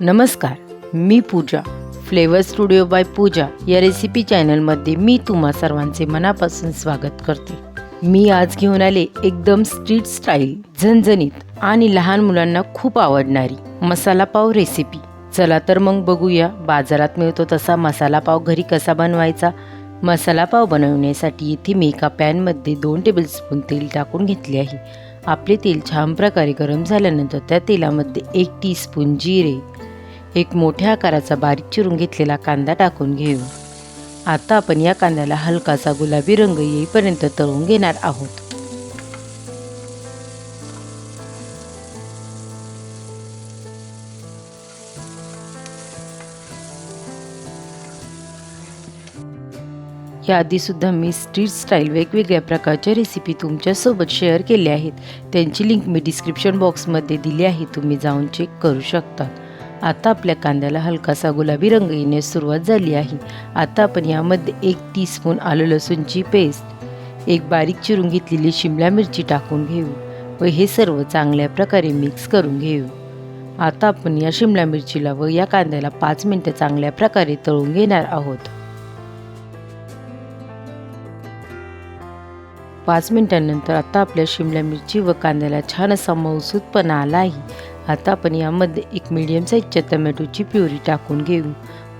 नमस्कार मी Pooja. Flavour studio by Pooja या recipe चॅनलमध्ये मी तुम्हा सर्वांचे मनापासून स्वागत करते. मी आज घेऊन आले एकदम स्ट्रीट स्टाईल झणझणीत आणि लहान मुलांना खूप आवडणारी मसाला पाव रेसिपी चला तर मग बघूया बाजारात मिळतो तसा मसाला पाव घरी कसा बनवायचा? मसाला पाव बनवण्यासाठी इथे मी एका पॅनमध्ये दोन टेबलस्पून तेल टाकून घेतले आहे. आपले तेल छान प्रकारे गरम झाल्यानंतर त्या तेलामध्ये एक टीस्पून जिरे एक मोठ्या आकाराचा बारीक चिरून घेतलेला कांदा टाकून घेऊ. आता आपण या कांद्याला हलकासा गुलाबी रंग येईपर्यंत तळून घेणार आहोत. याआधीसुद्धा मी स्ट्रीट स्टाईल वेगवेगळ्या प्रकारच्या रेसिपी तुमच्यासोबत शेअर केल्या आहेत. त्यांची लिंक मी डिस्क्रिप्शन बॉक्समध्ये दिली आहे. तुम्ही जाऊन चेक करू शकता. आता आपल्या कांद्याला हलकासा गुलाबी रंग येण्यास सुरुवात झाली आहे. आता आपण यामध्ये एक टीस्पून आलं लसूणची पेस्ट एक बारीक चिरून घेतलेली शिमला मिरची टाकून घेऊ व हे सर्व चांगल्या प्रकारे मिक्स करून घेऊ. आता आपण या शिमला मिरचीला व या कांद्याला पाच मिनटं चांगल्या प्रकारे तळून घेणार आहोत. पाच मिनिटांनंतर आता आपल्या शिमला मिरची व कांद्याला छान असा मौसूदपणा आला आहे. आता आपण यामध्ये एक मीडियम साईजच्या टमॅटोची प्युरी टाकून घेऊ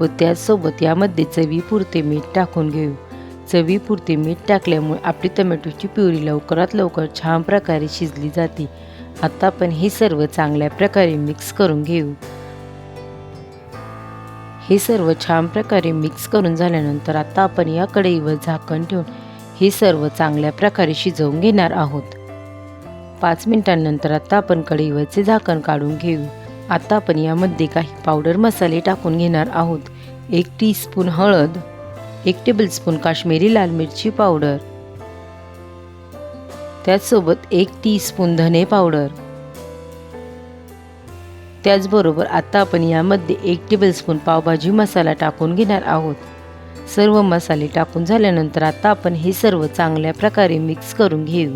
व त्याचसोबत यामध्ये चवीपुरते मीठ टाकून घेऊ. चवीपुरते मीठ टाकल्यामुळे आपली टमॅटोची प्युरी लवकरात लवकर छान प्रकारे शिजली जाते. आता आपण हे सर्व चांगल्या प्रकारे मिक्स करून घेऊ. हे सर्व छान प्रकारे मिक्स करून झाल्यानंतर आता आपण या कढईवर झाकण ठेवून हे सर्व चांगल्या प्रकारे शिजवून घेणार आहोत. पाच मिनिटांनंतर आता आपण कढईवरचे झाकण काढून घेऊ. आता आपण यामध्ये काही पावडर मसाले टाकून घेणार आहोत. एक टीस्पून हळद एक टेबलस्पून काश्मीरी लाल मिरची पावडर. त्याचसोबत एक टीस्पून धने पावडर. त्याचबरोबर आता आपण यामध्ये एक टेबलस्पून पावभाजी मसाला टाकून घेणार आहोत. सर्व मसाले टाकून झाल्यानंतर आता आपण हे सर्व चांगल्या प्रकारे मिक्स करून घेऊ.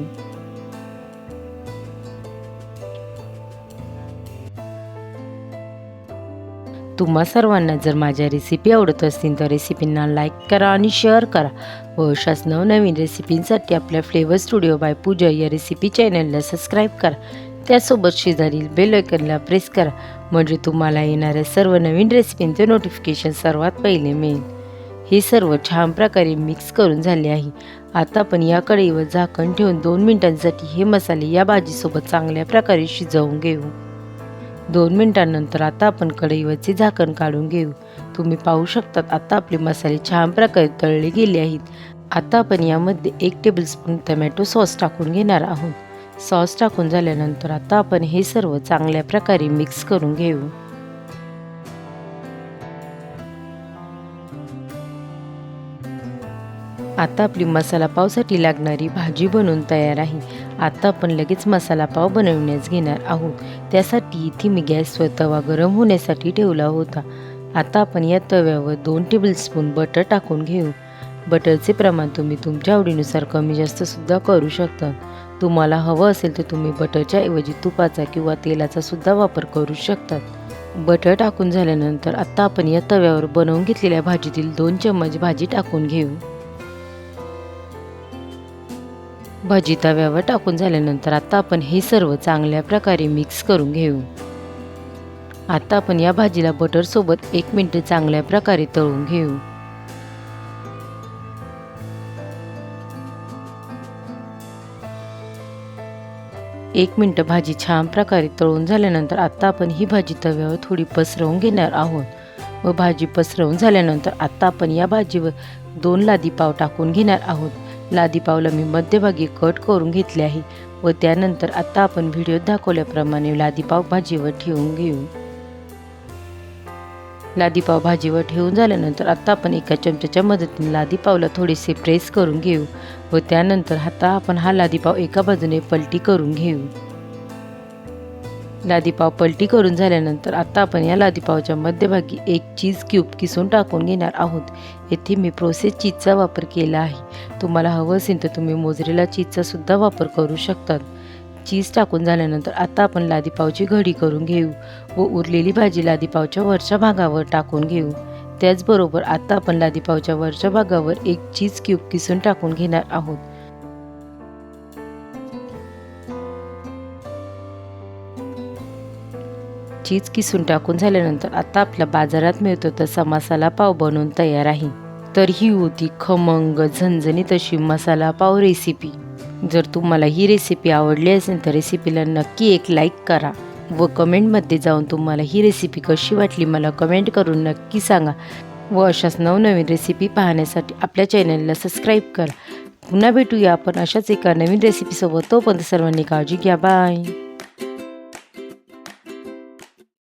तुम्हा सर्वांना जर माझ्या रेसिपी आवडत असतील तर रेसिपींना लाईक करा आणि शेअर करा. व अशाच नवनवीन रेसिपींसाठी आपल्या फ्लेवर स्टुडिओ बाय पूजा या रेसिपी चॅनलला सबस्क्राईब करा. त्यासोबत शेजारील बेल आयकनला प्रेस करा म्हणजे तुम्हाला येणाऱ्या सर्व नवीन रेसिपींचे नोटिफिकेशन सर्वात पहिले मिळेल. हे सर्व छान प्रकारे मिक्स करून झाले आहे. आता आपण या कढईवर झाकण ठेवून दोन मिनिटांसाठी हे मसाले या भाजीसोबत चांगल्या प्रकारे शिजवून घेऊ. दोन मिनिटांनंतर आता आपण कढईवरचे झाकण काढून घेऊ. तुम्ही पाहू शकतात आता आपले मसाले छान प्रकारे तळले गेले आहेत. आता आपण यामध्ये एक टेबलस्पून टमॅटो सॉस टाकून घेणार आहोत. सॉस टाकून झाल्यानंतर आता आपण हे सर्व चांगल्या प्रकारे मिक्स करून घेऊ. आता आपली मसाला पावसाठी लागणारी भाजी बनवून तयार आहे. आता आपण लगेच मसाला पाव बनवण्यास घेणार आहोत. त्यासाठी इथे मी गॅसवर तवा गरम होण्यासाठी ठेवला होता. आता आपण या तव्यावर दोन टेबलस्पून बटर टाकून घेऊ. बटरचे प्रमाण तुम्ही तुमच्या आवडीनुसार कमी जास्तसुद्धा करू शकता. तुम्हाला हवं असेल तर तुम्ही बटरच्या ऐवजी तुपाचा किंवा तेलाचा सुद्धा वापर करू शकतात. बटर टाकून झाल्यानंतर आत्ता आपण या तव्यावर बनवून घेतलेल्या भाजीतील दोन चम्मच भाजी टाकून घेऊ. भाजी तव्यावर टाकून झाल्यानंतर आता आपण हे सर्व चांगल्या प्रकारे मिक्स करून घेऊ. आता आपण या भाजीला बटरसोबत एक मिनटं चांगल्या प्रकारे तळून घेऊ. एक मिनटं भाजी छान प्रकारे तळून झाल्यानंतर आता आपण ही भाजी तव्यावर थोडी पसरवून घेणार आहोत. व भाजी पसरवून झाल्यानंतर आता आपण या भाजीवर दोन लादी पाव टाकून घेणार आहोत. लादी पावलं मी मध्यभागी कट करून घेतले आहे व त्यानंतर आता आपण व्हिडिओत दाखवल्याप्रमाणे लादी पाव भाजीवर ठेवून घेऊ. लादी पाव भाजीवर ठेवून झाल्यानंतर आता आपण एका चमच्याच्या मदतीने लादी पावला थोडेसे प्रेस करून घेऊ व त्यानंतर आता आपण हा लादी पाव एका बाजूने पलटी करून घेऊ. लादीपाव पलटी करून झाल्यानंतर आता आपण या लादीपावच्या मध्यभागी एक चीज क्यूब किसून टाकून घेणार आहोत. येथे मी प्रोसेस चीजचा वापर केला आहे. तुम्हाला हवं असेल तर तुम्ही मोजरेला चीजचा सुद्धा वापर करू शकतात. चीज टाकून झाल्यानंतर आता आपण लादीपावची घडी करून घेऊ व उरलेली भाजी लादीपावच्या वरच्या भागावर टाकून घेऊ. त्याचबरोबर आता आपण लादीपावच्या वरच्या भागावर एक चीज क्यूब किसून टाकून घेणार आहोत. चीज किसून टाकून झाल्यानंतर आता आपला बाजारात मिळतो तसा मसाला पाव बनवून तयार आहे. तर ही होती खमंग झणझणीत अशी मसाला पाव रेसिपी जर तुम्हाला ही रेसिपी आवडली असेल तर रेसिपीला नक्की एक लाईक करा व कमेंटमध्ये जाऊन तुम्हाला ही रेसिपी कशी वाटली मला कमेंट करून नक्की सांगा व अशाच नवनवीन रेसिपी पाहण्यासाठी आपल्या चॅनलला सबस्क्राईब करा. पुन्हा भेटूया आपण अशाच एका नवीन रेसिपीसोबत तोपर्यंत सर्वांनी काळजी घ्या. बाय